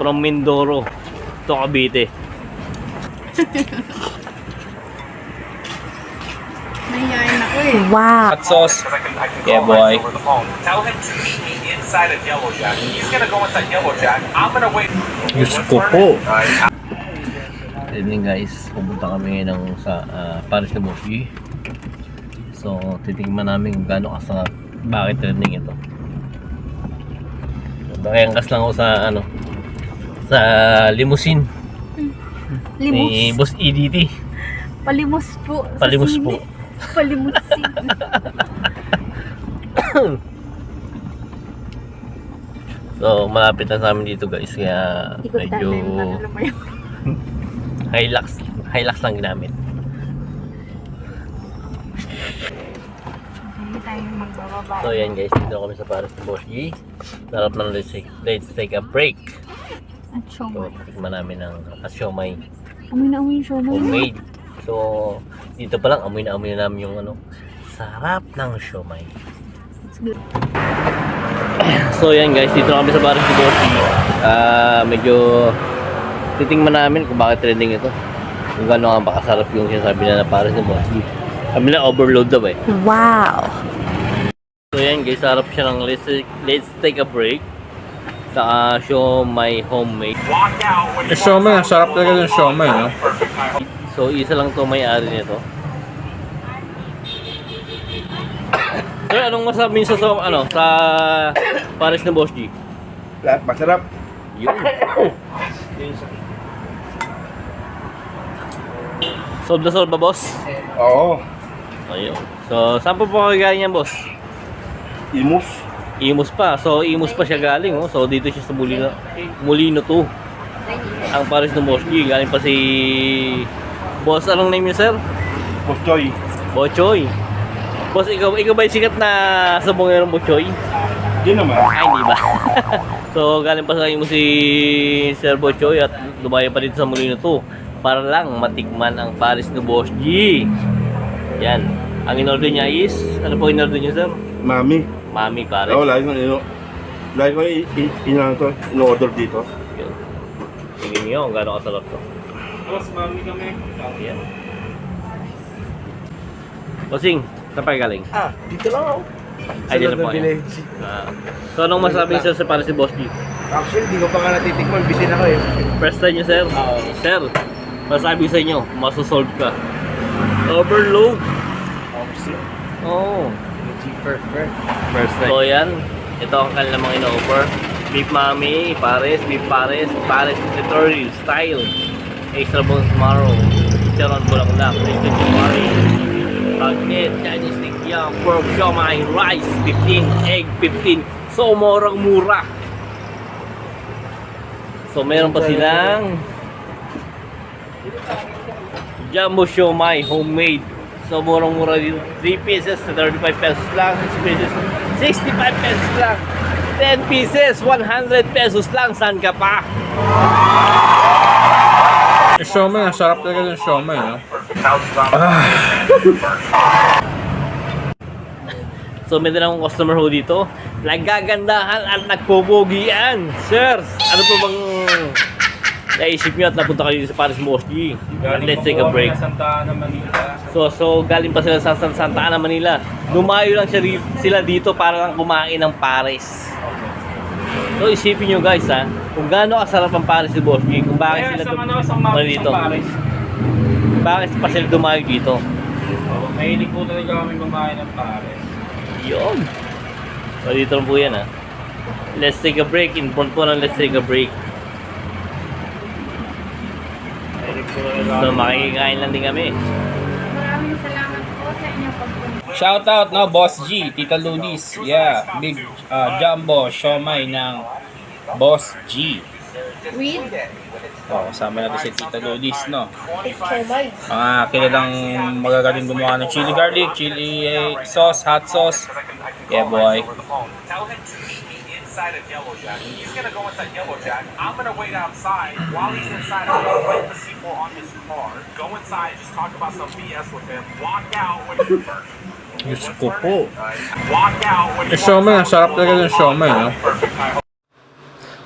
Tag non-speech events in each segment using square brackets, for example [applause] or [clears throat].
from Mindoro to Cavite. Nahihayin ako eh. Wow. Hot sauce. Yeah, boy. Tell him to meet me inside of Yellow Jack. He's gonna go inside Yellow Jack. I'm gonna wait. Diyos ko po. Evening guys, pupunta kami ng sa ah, Paris na Boshi. So, titingnan namin kung gaano kasarap. Bakit trending ito? Nakayangkas lang ako sa ano sa limousine ni Limus. Boss EDT. Palimos po. sa Palimos sine. po. Palimusin. [laughs] So, malapit na sa amin dito guys. Kaya Ikot medyo tayo yun. [laughs] Hilux, Hilux lang ginamit. Hindi tayo magbababa. So yan guys, dito kami sa Paris na Boshi. Sarap ng let's take, let's take a break. At So, siomay. tikman namin ng at siomay Amoy na amoy yung siomay. homemade. So, dito pa lang, amoy na amoy na namin yung ano, sarap ng siomay. It's good. [clears throat] So yan guys, dito na kami sa Paris na Boshi. Ah, medyo titingnan namin kung bakit trending ito. Kung gaano nga ba kasarap yung sinasabi na na Paris na Boshi. Kami na overload daw eh. Wow. So yan guys, harap siya ng let's, let's take a break. Saka show my homemade. Yung siomay, ang sarap talaga ng siomay, no? So isa lang to may-ari nito. Sir, anong masabi niyo sa, sa ano sa Paris na Boss G? Lahat masarap. Yun. Solve na solve ba, boss? Oo. Ayun. So, saan po po kayo galing yan, boss? Imus. Imus pa. So, Imus pa siya galing, oh. So, dito siya sa Molino, Molino 2. Ang Paris na Boss G. Galing pa si... Boss, anong name niyo, sir? Postoy. Bochoy. Boss, ikaw, ikaw ba yung sikat na sa bungerong Bochoy? Di naman. Ay, hindi ba? [laughs] so, galing pa sa inyo si Sir Bochoy at lumayo pa dito sa Molino 2 para lang matikman ang Paris ni Boss G. Yan. Ang in-order niya is, ano po in-order niyo, sir? Mami. Mami Paris. Oo, lagi ko ino. Lagi ko i- i- inano to, in-order dito. Yun. Tingin niyo kung gaano kasarap to. Tapos mami kami. Yan. Bossing, saan pa galing? Ah, dito lang ako. Ay, dito po kayo. Ah. so, anong masabi sir sa Paris ni Boss G? Actually, di ko pa nga natitikman. Bitin ako eh. First time niyo, sir? Sir, masabi sa inyo, masosolve ka. Overload. Oo. Oh. First time. So yan, ito ang kanilang mga in-offer. Beef Mami, Pares, Beef Pares, Pares Territory Style, Extra Bones Marrow, Charon Bulaklak, Chicken Chumari, Bagnet, Chinese Yam, Pork Siomai, Rice, 15, Egg, 15. So, morang mura. So, meron pa silang Jumbo Siomai, homemade. So, murang-mura dito. 3 pieces, 35 pesos lang. 6 pieces, 65 pesos lang. 10 pieces, 100 pesos lang. Saan ka pa? Yung ang sarap talaga ng siomay, no? So, may din akong customer ho dito. Nagagandahan at nagpupugian. Sir, ano po bang naisip nyo at napunta kayo sa Paris G? And let's take a break. Santa Ana, Manila. So, so galing pa sila sa San- Santa Ana, Manila. Lumayo lang siya, sila dito para lang kumain ng Paris. So, isipin nyo guys ha, kung gaano kasarap ang Paris ni Boss kung bakit sila sa dum- ano, dito, bakit pa sila dumayo dito. Mahilig po talaga kami kumain ng Paris. Yun. So, dito lang po yan ha. Let's take a break. In front po ng let's take a break. Mahilig po talaga So, makikikain lang din kami. Maraming salamat po sa inyong pagpunta. Shout out no Boss G, Tita Lulis. Yeah, big uh, jumbo siomay ng Boss G. With Oh, kasama natin si Tita Lulis, no? siomay. Mga kilalang magagaling gumawa ng chili garlic, chili eh, sauce, hot sauce. Yeah, boy. Inside of Yellow Jack. He's gonna go inside Yellow Jack. I'm gonna wait outside. While he's inside, I'm gonna write the C4 on his car. Go inside, just talk about some BS with him. Walk out when you Diyos ko po. walk out when you Yung siomay, ang sarap talaga ng siomay, no?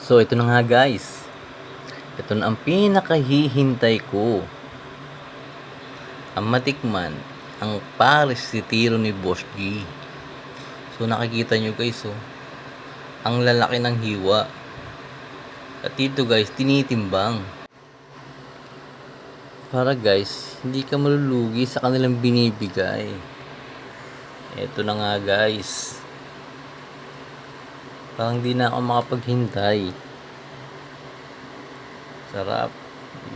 So ito na nga guys. Ito na ang pinakahihintay ko. Ang matikman, ang Paris si Tiro ni Boss G. So nakikita nyo guys oh. Ang lalaki ng hiwa. At dito guys, tinitimbang. Para guys, hindi ka malulugi sa kanilang binibigay. Ito na nga guys. Parang di na ako makapaghintay. Sarap.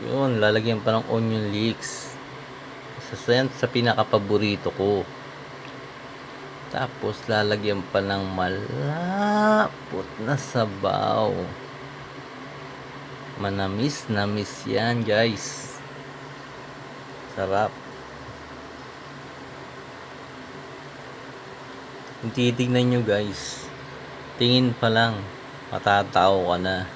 Yun, lalagyan pa ng onion leeks. Sa yan sa pinaka-paborito ko. Tapos lalagyan pa ng malapot na sabaw. Manamis namis yan guys. Sarap. Kung titignan nyo guys, tingin pa lang, matatao ka na.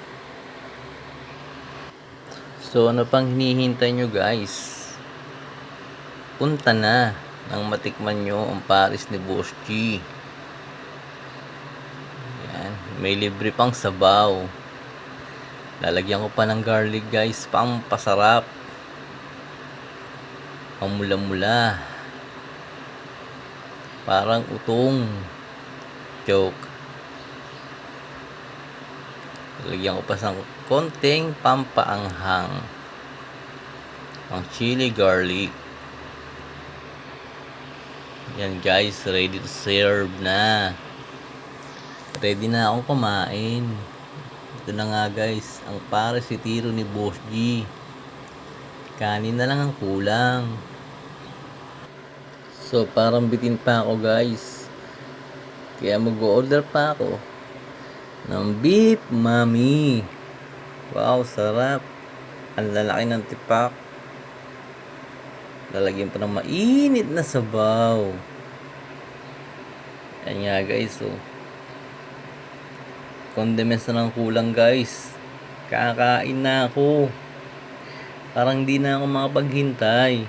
So ano pang hinihintay nyo guys? Punta na nang matikman nyo ang Paris ni Boss G. Yan, may libre pang sabaw. Lalagyan ko pa ng garlic guys, pang pasarap. Ang mula-mula. Parang utong. Joke. Lagyan ko pa ng konting pampaanghang. Ang chili garlic. Yan guys, ready to serve na. Ready na akong kumain. Ito na nga guys, ang para si tiro ni Boss G. Kanin na lang ang kulang. So, parang bitin pa ako guys. Kaya mag-order pa ako ng beef mami. Wow, sarap. Ang lalaki ng tipak. Lalagyan pa ng mainit na sabaw. Yan nga guys, oh. Condiments na lang kulang guys. Kakain na ako. Parang di na ako makapaghintay.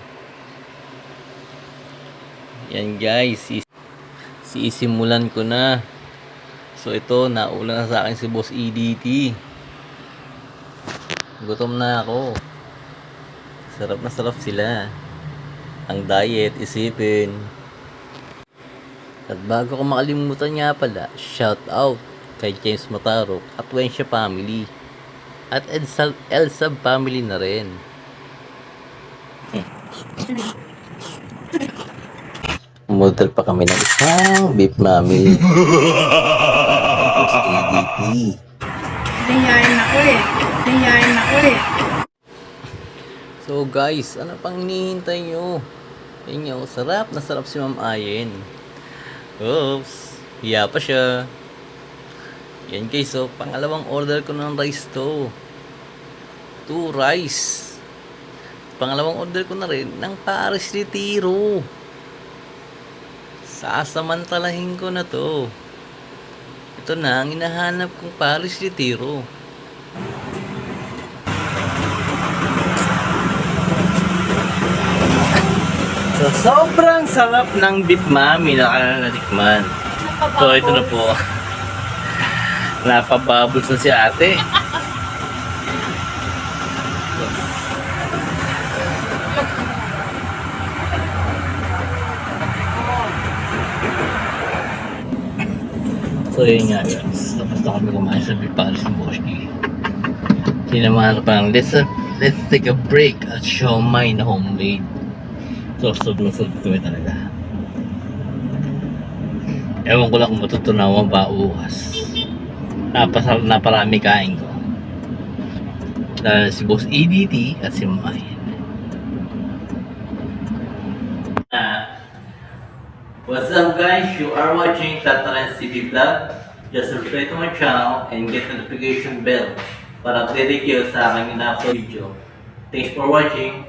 Yan guys, sisimulan ko na. So ito, naula na sa akin si Boss EDT. Gutom na ako. Sarap na sarap sila. Ang diet, isipin. At bago ko makalimutan nga pala, shout out kay James Mataro at Wensha family. At Elsa, Elsa family na rin. Model pa kami ng isang beef mami. Tapos [laughs] ADP. Nahihain ako eh. Nahihain ako eh. So guys, ano pang hinihintay nyo? Yan nyo, sarap na sarap si Ma'am Ayen. Oops, hiya pa siya. Yan guys, so pangalawang order ko ng rice to. Two rice. Pangalawang order ko na rin ng Paris Retiro. Sasamantalahin ko na to. Ito na ang hinahanap kong Paris Retiro. So, sobrang sarap ng beef mami na natikman. So, ito na po. Napabubbles na si ate. So, yun nga guys. Tapos na kami kumain sa beef paris ng Boschke. Sinamahan pa ng let's, let's take a break at show my na homemade. So, sobrang sarap kami talaga. Ewan ko lang kung matutunawan ba bukas. Napasarap na parami kain ko. Dahil si Boss EDT at si Mayan. What's up guys? You are watching Tataran TV Vlog. Just subscribe to my channel and get notification bell para update kayo sa aking na video. Thanks for watching.